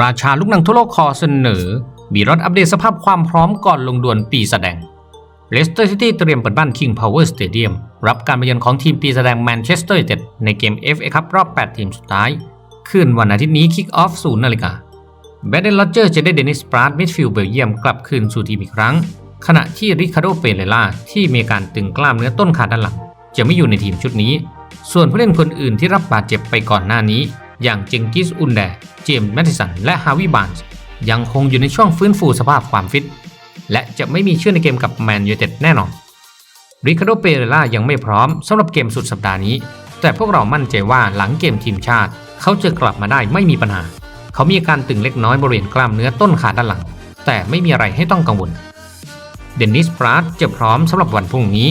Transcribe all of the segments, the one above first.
ราชาลูกหนังทั่วโลกคอเสนอมีรถอัปเดตสภาพความพร้อมก่อนลงดวลปีแสดงเลสเตอร์ซิตี้เตรียมเปิดบ้าน King Power Stadium รับการมาเยือนของทีมปีแสดงแมนเชสเตอร์ยูไนเต็ดในเกม FA คัพรอบ 8 ทีมสุดท้าย คืนวันอาทิตย์นี้คิกออฟศูนย์นาฬิกาแบดเดนลอเจอร์จะได้เดนิสปราดมิดฟิลด์เบลเยียมกลับคืนสู่ทีมอีกครั้ง ขณะที่ริคาร์โดเปเรล่าที่มีการตึงกล้ามเนื้อต้นขาด้านหลัง จะไม่อยู่ในทีมชุดนี้ ส่วนผู้เล่นคนอื่นที่รับบาดเจ็บไปก่อนหน้านี้ อย่างเจงกิสอุนแด เจมส์แมตติสัน และฮาวิบานส์ยังคงอยู่ในช่วงฟื้นฟูสภาพความฟิต และจะไม่มีชื่อในเกมกับแมนยูเต็ดแน่นอน ริคาร์โดเปเรล่ายังไม่พร้อมสำหรับเกมสุดสัปดาห์นี้ แต่พวกเรามั่นใจว่าหลังเกมทีมชาติ เขาจะกลับมาได้ไม่มีปัญหา เขามีอาการตึงเล็กน้อยบริเวณกล้ามเนื้อต้นขาด้านหลัง แต่ไม่มีอะไรให้ต้องกังวล เดนนิสปราดจะพร้อมสำหรับวันพรุ่งนี้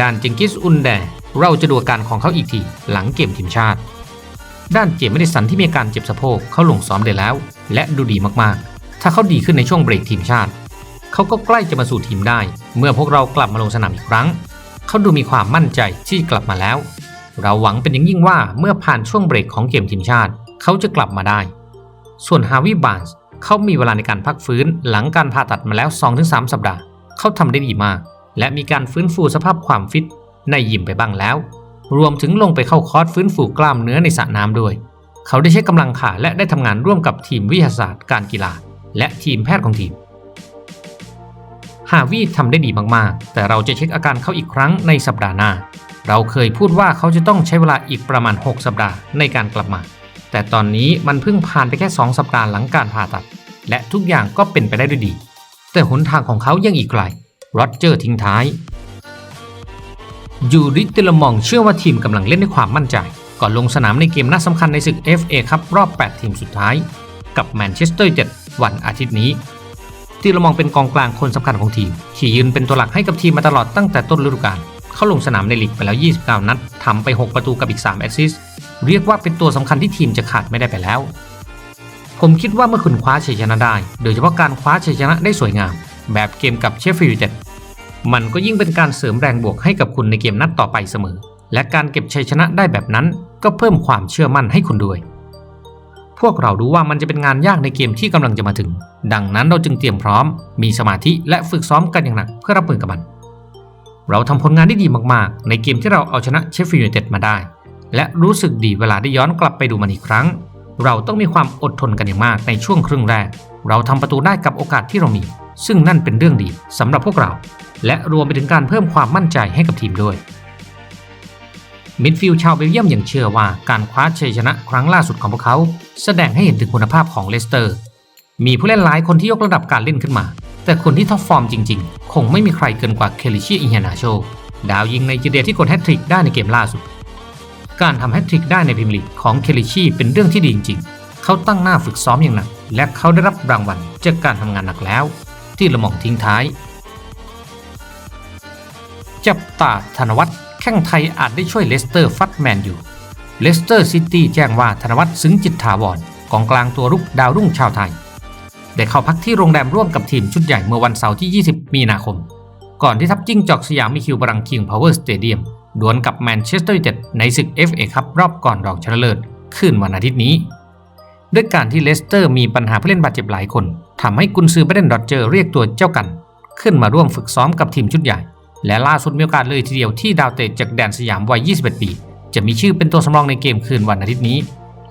ด้านเจงกิสอุนแดเราจะดูอาการของเขาอีกทีหลังเกมทีมชาติ ด้านเจมส์แมดิสันที่มีอาการเจ็บสะโพกเขาลงซ้อมได้แล้ว และดูดีมากๆ ถ้าเขาดีขึ้นในช่วงเบรกทีมชาติ เขาก็ใกล้จะมาสู่ทีมได้ เมื่อพวกเรากลับมาลงสนามอีกครั้ง เขาดูมีความมั่นใจที่กลับมาแล้ว เราหวังเป็นอย่างยิ่งว่าเมื่อผ่านช่วงเบรกของเกมทีมชาติ เขาจะกลับมาได้ ส่วนฮาวิบานส์เขามีเวลาในการพักฟื้นหลังการผ่าตัดมาแล้ว 2-3 สัปดาห์ เขาทำได้ดีมาก และมีการฟื้นฟูสภาพความฟิตในยิมไปบ้างแล้ว รวมถึงลงไปเข้าคอร์สฟื้นฟูกล้ามเนื้อในสระน้ำด้วย เขาได้ใช้กำลังขาและได้ทำงานร่วมกับทีมวิทยาศาสตร์การกีฬา และทีมแพทย์ของทีม ฮาวิทำได้ดีมากๆ แต่เราจะเช็คอาการเขาอีกครั้งในสัปดาห์หน้า เราเคยพูดว่าเขาจะต้องใช้เวลาอีกประมาณ 6 สัปดาห์ในการกลับมา แต่ตอนนี้มันเพิ่งผ่านไปแค่ 2 สัปดาห์หลังการผ่าตัด และทุกอย่างก็เป็นไปได้ด้วยดี แต่หนทางของเขายังอีกไกลโรเจอร์ทิ้งท้าย ยูริเตลมองเชื่อว่าทีมกำลังเล่นด้วยความมั่นใจ ก่อนลงสนามในเกมน่าสำคัญในศึก FA ครับรอบ 8 ทีมสุดท้าย กับแมนเชสเตอร์ยูไนเต็ดวันอาทิตย์นี้ทีลมองเป็นกองกลางคนสำคัญของทีม ที่ยืนเป็นตัวหลักให้กับทีมมาตลอดตั้งแต่ต้นฤดูกาลเขาลงสนามในลีกไปแล้ว 29 นัดทำไป 6 ประตูกับอีก 3 แอสซิสต์เรียกว่าเป็นตัวสำคัญที่ทีมจะขาดไม่ได้ไปแล้ว ผมคิดว่าเมื่อคุณคว้าชัยชนะได้ โดยเฉพาะการคว้าชัยชนะได้สวยงาม แบบเกมกับเชฟฟิลด์ยูไนเต็ด มันก็ยิ่งเป็นการเสริมแรงบวกให้กับคุณในเกมนัดต่อไปเสมอ และการเก็บชัยชนะได้แบบนั้นก็เพิ่มความเชื่อมั่นให้คุณด้วย พวกเรารู้ว่ามันจะเป็นงานยากในเกมที่กำลังจะมาถึง ดังนั้นเราจึงเตรียมพร้อม มีสมาธิและฝึกซ้อมกันอย่างหนักเพื่อรับมือกับมัน เราทำผลงานได้ดีมากๆ ในเกมที่เราเอาชนะเชฟฟิลด์ยูไนเต็ดมาได้ และรู้สึกดีเวลาได้ย้อนกลับไปดูมันอีกครั้ง เราต้องมีความอดทนกันอย่างมากในช่วงครึ่งแรก เราทำประตูได้กับโอกาสที่เรามี ซึ่งนั่นเป็นเรื่องดีสำหรับพวกเรา และรวมไปถึงการเพิ่มความมั่นใจให้กับทีมด้วยมิดฟิลด์ชาวเบลเยียมยังเชื่อว่าการคว้าชัยชนะครั้งล่าสุดของพวกเขา แสดงให้เห็นถึงคุณภาพของเลสเตอร์ มีผู้เล่นหลายคนที่ยกระดับการเล่นขึ้นมา แต่คนที่ท็อปฟอร์มจริงๆ คงไม่มีใครเกินกว่าเคลิชีอินยานาโช ดาวยิงในจีเดียที่กดแฮตทริกได้ในเกมล่าสุด การทำแฮตทริกได้ในพรีเมียร์ลีกของเคลิชีเป็นเรื่องที่ดีจริงๆ เขาตั้งหน้าฝึกซ้อมอย่างหนักและเขาได้รับรางวัลจากการทำงานหนักแล้ว ที่ละหมองทิ้งท้าย จับตาธนวัฒน์แข้งไทยอาจได้ช่วยเลสเตอร์ฟัดแมนอยู่เลสเตอร์ซิตี้แจ้งว่าธนวัฒน์ซึ้งจิตถาวรกองกลางตัวรุกดาวรุ่งชาวไทย ได้เข้าพักที่โรงแรมร่วมกับทีมชุดใหญ่เมื่อวันเสาร์ที่ 20 มีนาคม ก่อนที่ทัพจิ้งจอกสยามมีคิวบรังคิงพาวเวอร์สเตเดียมดวลกับแมนเชสเตอร์ยูไนเต็ดในศึก FA คัพรอบก่อนรองชนะเลิศคืนวันอาทิตย์นี้ ด้วยการที่เลสเตอร์มีปัญหาผู้เล่นบาดเจ็บหลายคนทำให้กุนซือเบรนดอดเจอร์เรียกตัวเจ้ากัน ขึ้นมาร่วมฝึกซ้อมกับทีมชุดใหญ่ และล่าสุดมีโอกาสเลยทีเดียวที่ดาวเตะจากแดนสยามวัย 21 ปี จะมีชื่อเป็นตัวสำรองในเกมคืนวันอาทิตย์นี้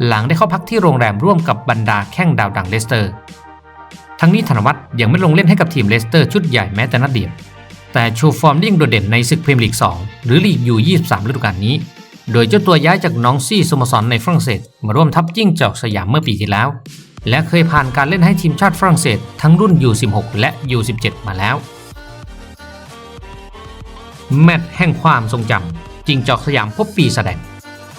หลังได้เข้าพักที่โรงแรมร่วมกับบรรดาแข้งดาวดังเลสเตอร์ ทั้งนี้ธนวัฒน์ยังไม่ลงเล่นให้กับทีมเลสเตอร์ชุดใหญ่แม้แต่นัดเดียวแต่โชว์ฟอร์มได้ยังโดดเด่นในศึกพรีเมียร์ลีก 2 หรือลีกยู23ฤดูกาลนี้ โดยเจ้าตัวย้ายจากน้องซี่สโมสรในฝรั่งเศส มาร่วมทัพจิ้งจอกสยามเมื่อปีที่แล้ว และเคยผ่านการเล่นให้ทีมชาติฝรั่งเศสทั้งรุ่น U16 และ U17 มาแล้ว แมตช์แห่งความทรงจำจิงจอกสยามพบปีแสดง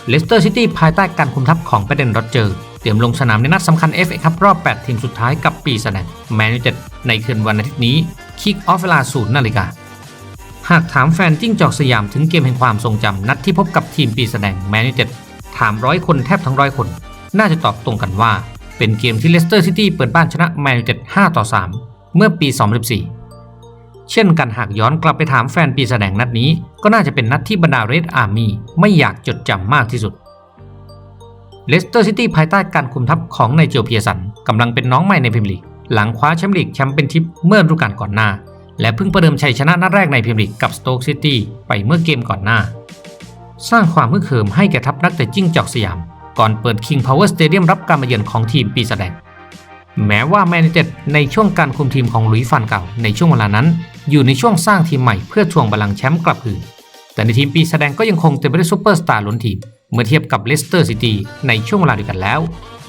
เลสเตอร์ซิตี้ภายใต้การคุมทัพของประเด็นโรเจอร์เตรียมลงสนามในนัดสำคัญ FA คัพรอบ 8 ทีมสุดท้ายกับปีแสดงแมนยูเต็ดในคืนวันอาทิตย์นี้คิกออฟเวลาศูนย์นาฬิกา หากถามแฟนจิ้งจอกสยามถึงเกมแห่งความทรงจำนัดที่พบกับทีมปีแสดงแมนยูเต็ดถามร้อยคนแทบทั้งร้อยคน น่าจะตอบตรงกันว่า เป็นเกมที่เลสเตอร์ซิตี้เปิดบ้านชนะแมนยูเต็ด5ต่อ 3 เมื่อปี 2014 เช่นกันหากย้อนกลับไปถามแฟนปีแสดงนัดนี้ ก็น่าจะเป็นนัดที่บรรดาเรดอาร์มี่ไม่อยากจดจำมากที่สุดเลสเตอร์ซิตี้ภายใต้การคุมทัพของไนเจลเพียสันกำลังเป็นน้องใหม่ในพรีเมียร์ลีกหลังคว้าแชมป์ลีกแชมเปี้ยนชิพเมื่อฤดูกาลก่อนหน้า และเพิ่งประเดิมชัยชนะนัดแรกในพรีเมียร์ลีกกับสโต๊กซิตี้ไปเมื่อเกมก่อนหน้า สร้างความฮึกเหิมให้แก่ทัพนักเตะจิ้งจอกสยาม ก่อนเปิด King Power Stadium รับการมาเยือนของทีมปีศาจแดงแม้ว่าแมนเต็ดในช่วงการคุมทีมของลุยส์ฟันเก่าในช่วงเวลานั้น อยู่ในช่วงสร้างทีมใหม่เพื่อทวงบัลลังก์แชมป์กลับคืน แต่ในทีมปีแสดงก็ยังคงเต็มไปด้วยซูเปอร์สตาร์ล้นทีม เมื่อเทียบกับเลสเตอร์ซิตี้ในช่วงเวลาเดียวกันแล้ว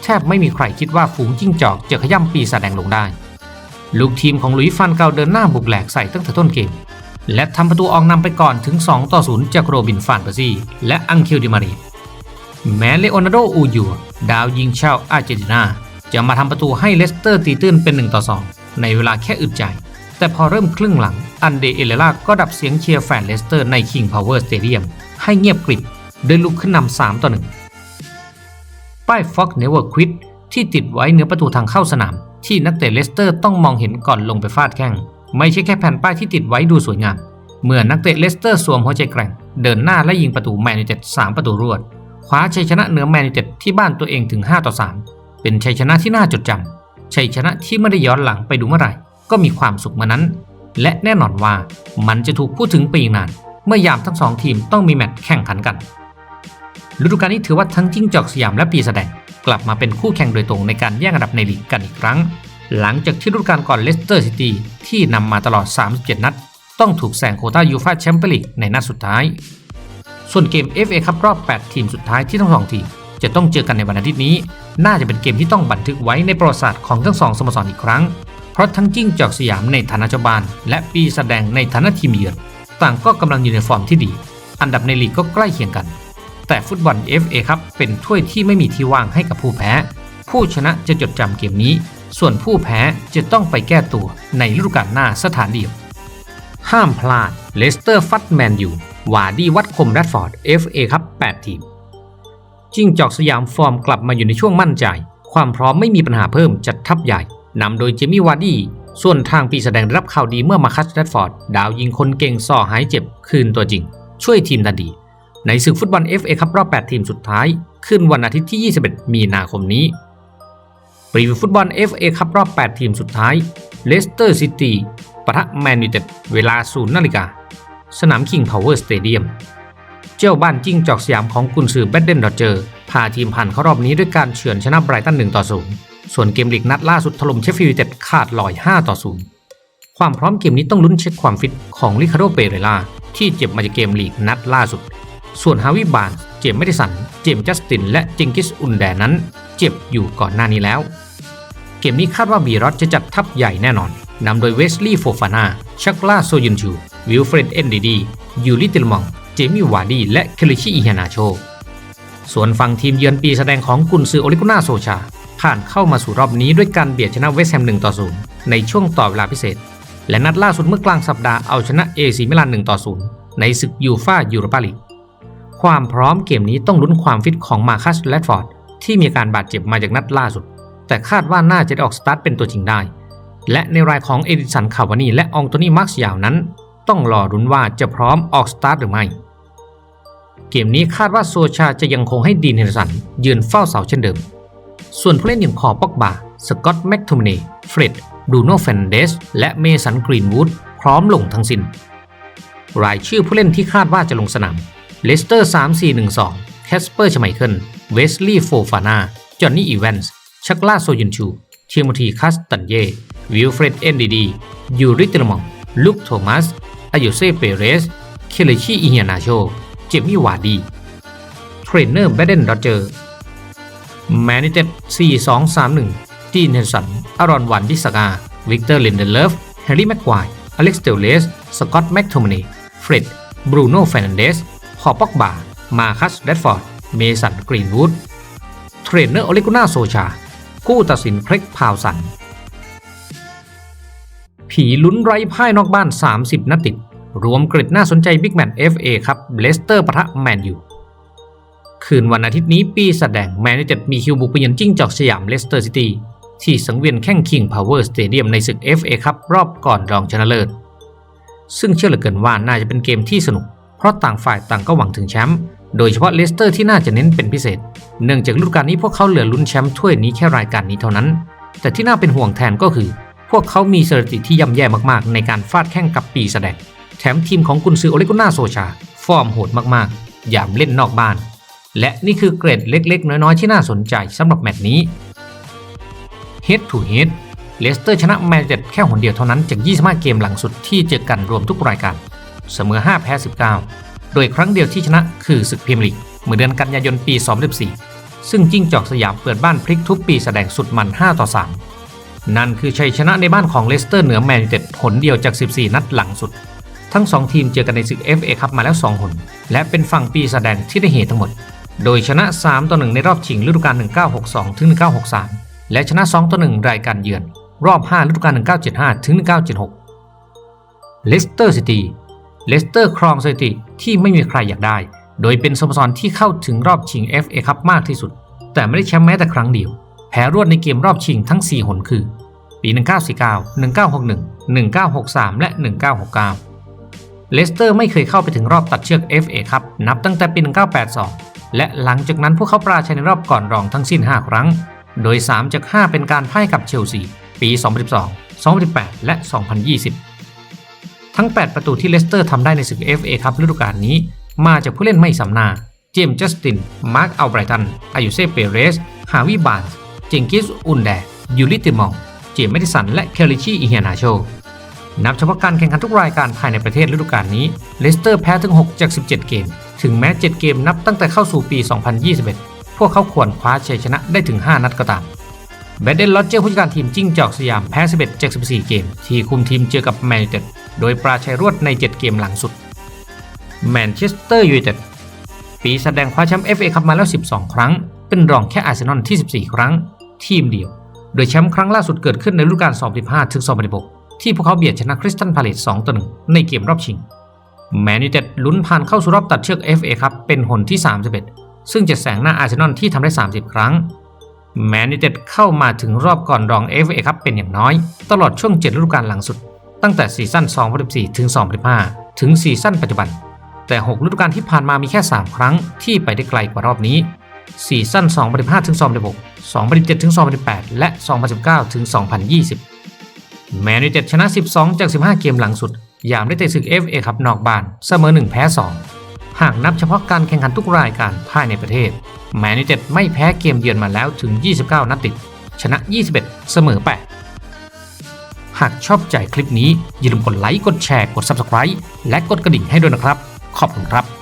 แทบไม่มีใครคิดว่าฝูงจิ้งจอกจะขย่ำปีแสดงลงได้ ลูกทีมของหลุยฟันเก่าเดินหน้าบุกแหลกใส่ตั้งแต่ต้นเกม และทำประตูออกนำไปก่อนถึง 2 ต่อ 0 จากโรบินฟานเปอร์ซีและอังคิลดิมารีแม้เลโอนาร์โดอูยูดาวยิงชาวอาร์เจนตินา จะมาทำประตูให้เลสเตอร์ตีตื้นเป็น 1 ต่อ 2 ในเวลาแค่อึดใจ แต่พอเริ่มครึ่งหลังอันเดเอเลล่าก็ดับเสียงเชียร์แฟนเลสเตอร์ใน King Power Stadium ให้เงียบกริบโดยลุกขึ้นนำ3ต่อ1ป้าย Fox Never Quit ที่ติดไว้เหนือประตูทางเข้าสนาม ที่นักเตะเลสเตอร์ต้องมองเห็นก่อนลงไปฟาดแข้ง ไม่ใช่แค่แผ่นป้ายที่ติดไว้ดูสวยงาม เมื่อนักเตะเลสเตอร์สวมหัวใจแกร่ง เดินหน้าและยิงประตูแมนยูเต็ด3ประตูรวด คว้าชัยชนะเหนือแมนยูเต็ดที่บ้านตัวเองถึง 5 ต่อ 3 เป็นชัยชนะที่น่าจดจำชัยชนะที่ไม่ได้ย้อนหลังไปดูเมื่อไหร่ ก็มีความสุขมื่อนั้น และแน่นอนว่ามันจะถูกพูดถึงไปอีกนาน เมื่อยามทั้งสองทีมต้องมีแมตช์แข่งขันกันฤดูกาลนี้ถือว่าทั้งจิ้งจอกสยามและปีแสดง กลับมาเป็นคู่แข่งโดยตรงในการแย่งอันดับในลีกกันอีกครั้ง หลังจากที่ฤดูกาลก่อนเลสเตอร์ซิตี้ที่นำมาตลอด 37 นัด ต้องถูกแซงโคต้ายูฟ่าแชมเปี้ยนลีกในนัดสุดท้าย ส่วนเกม FA คัพรอบ 8 ทีมสุดท้ายที่ทั้งสองทีมจะต้องเจอกันในวันอาทิตย์นี้ น่าจะเป็นเกมที่ต้องบันทึกไว้ในประวัติศาสตร์ของทั้งสองสโมสรอีกครั้ง เพราะทั้งจิ้งจอกสยามในฐานะเจ้าบ้าน และปีแสดงในฐานะทีมเยือนต่างก็กำลังอยู่ในฟอร์มที่ดี อันดับในลีกก็ใกล้เคียงกัน แต่ฟุตบอล FA ครับเป็นถ้วยที่ไม่มีที่ว่างให้กับผู้แพ้ ผู้ชนะจะจดจำเกมนี้ ส่วนผู้แพ้จะต้องไปแก้ตัวในฤดูกาลหน้าสถานเดียว ห้ามพลาดเลสเตอร์ฟัดแมนยูวาร์ดีวัดคมแรดฟอร์ด FA ครับ 8 ทีมจิ้งจอกสยามฟอร์มกลับมาอยู่ในช่วงมั่นใจ ความพร้อมไม่มีปัญหาเพิ่มจัดทัพใหญ่นำโดยเจมี่วาร์ดี้ส่วนทางปีแสดงรับข่าวดีเมื่อมาคัสแรดฟอร์ด ดาวยิงคนเก่งส่อหายเจ็บคืนตัวจริง ช่วยทีมทันที ในศึกฟุตบอล FA ครับรอบ 8 ทีมสุดท้าย ขึ้นวันอาทิตย์ที่ 21 มีนาคมนี้ปรีวิวฟุตบอล FA ครับรอบ 8 ทีมสุดท้ายเลสเตอร์ซิตี้ปะทะแมนยูเต็ดเวลา0นาฬิกาสนาม King Power Stadium เจ้าบ้านจิ้งจอกสยามของกุนซือแบดเดนดอเจอร์พาทีมผ่านเข้ารอบนี้ด้วยการเฉือนชนะไบรตัน1ต่อ0ส่วนเกมลีกนัดล่าสุดถล่มเชฟฟิลด์ยูเต็ดขาดลอย5ต่อ0ความพร้อมเกมนี้ต้องลุ้นเช็คความฟิตของลิคาโดเปเรล่าที่เจ็บมาจากเกมลีกนัดล่าสุด ส่วนฮาวิบาน เจมส์ไม่ได้สัน เจมส์จัสติน และจิงกิสอุนแดนั้น เจ็บอยู่ก่อนหน้านี้แล้ว เกมนี้คาดว่าบีรอสจะจัดทัพใหญ่แน่นอนนำโดยเวสลีย์โฟฟานาชักลาโซยุนชูวิลเฟรดเอนดีดี ยูริติลมอง เจมี่วาร์ดี และเคลิชิอิฮานาโช ส่วนฝั่งทีมเยือนปีแสดงของกุนซือโอลิกุนาโซชา ผ่านเข้ามาสู่รอบนี้ด้วยการเบียดชนะเวสแฮม1ต่อ0ในช่วงต่อเวลาพิเศษ และนัดล่าสุดเมื่อกลางสัปดาห์เอาชนะเอซีมิลาน1ต่อ0ในศึกยูฟ่ายูโรปาลีก ความพร้อมเกมนี้ต้องลุ้นความฟิตของมาคัสแรดฟอร์ดที่มีการบาดเจ็บมาจากนัดล่าสุด แต่คาดว่าน่าจะได้ออกสตาร์ทเป็นตัวจริงได้ และในรายของเอดิสันคาวานีและองโตนี่มาร์กยาวนั้น ต้องรอรุ้นว่าจะพร้อมออกสตาร์ทหรือไม่ เกมนี้คาดว่าโซชาจะยังคงให้ดีนเฮนร์สันยืนเฝ้าเสาเช่นเดิม ส่วนผู้เล่นอย่างคอป็อกบา สกอตแม็กโทมเนเฟร็ดบรูโนเฟนเดส และเมสันกรีนวูดพร้อมลงทั้งสิน้น รายชื่อผู้เล่นที่คาดว่าจะลงสนาม เลสเตอร์ 3412 แคสเปอร์ชไมเคิล เวสลีย์โฟฟานาจอห์นนี่อีแวนส์ชักลาโซยุนชูเทียโมธีคัสตันเย่ วิลเฟรดเอนดีดี ยูริเตลมอง ลุคโทมัส อายุเซเปเรส เคเลชีอิเฮียนาโช เจมี่วาดี เทรนเนอร์แบดเดนโรเจอร์ แมนนิเต็ด4231 จีนเฮนสัน อารอนวันดิสกา วิกเตอร์ลินเดเลฟ แฮร์รี่แม็กควาย อเล็กซ์เตลเลส สกอตต์แม็กโทมนีเฟร็ด บรูโน่เฟรนันเดส พอปอกบา มาคัสแรดฟอร์ด เมสันกรีนวูด เทรนเนอร์โอเลกุน่าโซชาผู้ตัดสินเพล็กพาวสัน ผีลุ้นไร้พ่ายนอกบ้าน 30 นัดติด รวมกริดน่าสนใจบิ๊กแมตช์ FA ครับเลสเตอร์ปะทะแมนยูคืนวันอาทิตย์นี้ปีแสดงแมนยูเต็ดมีคิวบุกไปเยือนจิ้งจอกสยามเลสเตอร์ซิตี้ที่สังเวียนแข่ง King Power Stadium ในศึก FA ครับรอบก่อนรองชนะเลิศ ซึ่งเชื่อเหลือเกินว่าน่าจะเป็นเกมที่สนุก เพราะต่างฝ่ายต่างก็หวังถึงแชมป์โดยเฉพาะเลสเตอร์ที่น่าจะเน้นเป็นพิเศษ เนื่องจากฤดูกาลนี้พวกเขาเหลือลุ้นแชมป์ถ้วยนี้แค่รายการนี้เท่านั้น แต่ที่น่าเป็นห่วงแทนก็คือ พวกเขามีสถิติที่ย่ำแย่มากๆ ในการฟาดแข่งกับปีแสดง แถมทีมของกุนซือโอเลกุน่าโซชา ฟอร์มโหดมากๆย่ามเล่นนอกบ้าน และนี่คือเกรดเล็กๆ น้อยๆ ที่น่าสนใจสำหรับแมตช์นี้ Head to Head เลสเตอร์ชนะแมนเชสเตอร์แค่หนเดียวเท่านั้นจาก 25 เกมหลังสุดที่เจอกันรวมทุกรายการ เสมอ 5 แพ้ 19 โดยครั้งเดียวที่ชนะคือศึกพรีเมียร์ลีกเมื่อเดือนกันยายนปี 2014 ซึ่งจิ้งจอกสยามเปิดบ้านพลิกทุบปีแสดงสุดมัน 5 ต่อ 3 นั่นคือชัยชนะในบ้านของเลสเตอร์เหนือแมนยูเต็ดหนเดียวจาก 14 นัดหลังสุด ทั้ง 2 ทีมเจอกันในศึก FA คัพมาแล้ว 2 หน และเป็นฝั่งปีแสดงที่ได้เหตุทั้งหมด โดยชนะ 3 ต่อ 1 ในรอบชิงฤดูกาล 1962 ถึง 1963 และชนะ 2 ต่อ 1 รายการเยือน รอบ 5 ฤดูกาล 1975 ถึง 1976 เลสเตอร์ซิตี้ เลสเตอร์ครองสถิติที่ไม่มีใครอยากได้ โดยเป็นสโมสรที่เข้าถึงรอบชิง FA คัพมากที่สุด แต่ไม่ได้แชมป์แม้แต่ครั้งเดียว แพ้รวดในเกมรอบชิงทั้ง 4 หนคือ ปี 1949 1961 1963 และ 1969 เลสเตอร์ไม่เคยเข้าไปถึงรอบตัดเชือก FA ครับนับตั้งแต่ปี 1982 และหลังจากนั้นพวกเขาปราชัยในรอบก่อนรองทั้งสิ้น 5 ครั้ง โดย 3 จาก 5 เป็นการพ่ายกับเชลซี ปี 2012 2018 และ 2020 ทั้ง 8 ประตูที่เลสเตอร์ทำได้ในศึก FA ครับฤดูกาลนี้ มาจากผู้เล่นไม่สำนา เจมส์จัสติน มาร์คอัลไบรตัน อายุเซเปเรส ฮาวิบานส์เจงกิส อุนแด ยูริติมอง เจมส์มดิสัน และเคลลิชีอิเฮียนาโช นับเฉพาะการแข่งขันทุกรายการภายในประเทศฤดูกาลนี้ เลสเตอร์แพ้ถึง 6 จาก 17 เกม ถึงแม้ 7 เกมนับตั้งแต่เข้าสู่ปี 2021 พวกเขาควรคว้าชัยชนะได้ถึง 5 นัดก็ตาม แบดเดนลอเจอร์ผู้จัดการทีมจิ้งจอกสยามแพ้ 11จาก14 เกม ที่คุมทีมเจอกับแมนยูเต็ดโดยปราชัยรวดใน 7 เกมหลังสุดแมนเชสเตอร์ยูไนเต็ดปีแสดงคว้าแชมป์ FA คัพมาแล้ว 12 ครั้ง เป็นรองแค่อาร์เซนอลที่ 14 ครั้ง ทีมเดียว โดยแชมป์ครั้งล่าสุดเกิดขึ้นในฤดูกาล2015ถึง2016ที่พวกเขาเบียดชนะคริสตันพาเลต2ต่อ1ในเกมรอบชิงแมนยูเต็ดลุ้นผ่านเข้าสู่รอบตัดเชือก FA ครับเป็นหนที่ 31 ซึ่งจะแสงหน้าอาร์เซนอลที่ทำได้ 30 ครั้ง แมนยูเต็ดเข้ามาถึงรอบก่อนรอง FA ครับเป็นอย่างน้อย ตลอดช่วง7ฤดูกาลหลังสุด ตั้งแต่ซีซั่น2014ถึง2015 ถึงซีซั่นปัจจุบัน แต่6ฤดูกาลที่ผ่านมามีแค่ 3 ครั้งที่ไปได้ไกลกว่ารอบนี้ซีซั่น2015ถึง2016 2017ถึง2018 และ 2019ถึง2020 แมนยูเต็ดชนะ 12 จาก 15 เกมหลังสุด ยามได้เตะศึก FA ครับนอกบ้าน เสมอ 1 แพ้ 2 หากนับเฉพาะการแข่งขันทุกรายการภายในประเทศ แมนยูเต็ดไม่แพ้เกมเยือนมาแล้วถึง 29 นัดติด ชนะ 21 เสมอ 8 หากชอบใจคลิปนี้อย่าลืมกดไลค์ กดแชร์ กด Subscribe และกดกระดิ่งให้ด้วยนะครับ ขอบคุณครับ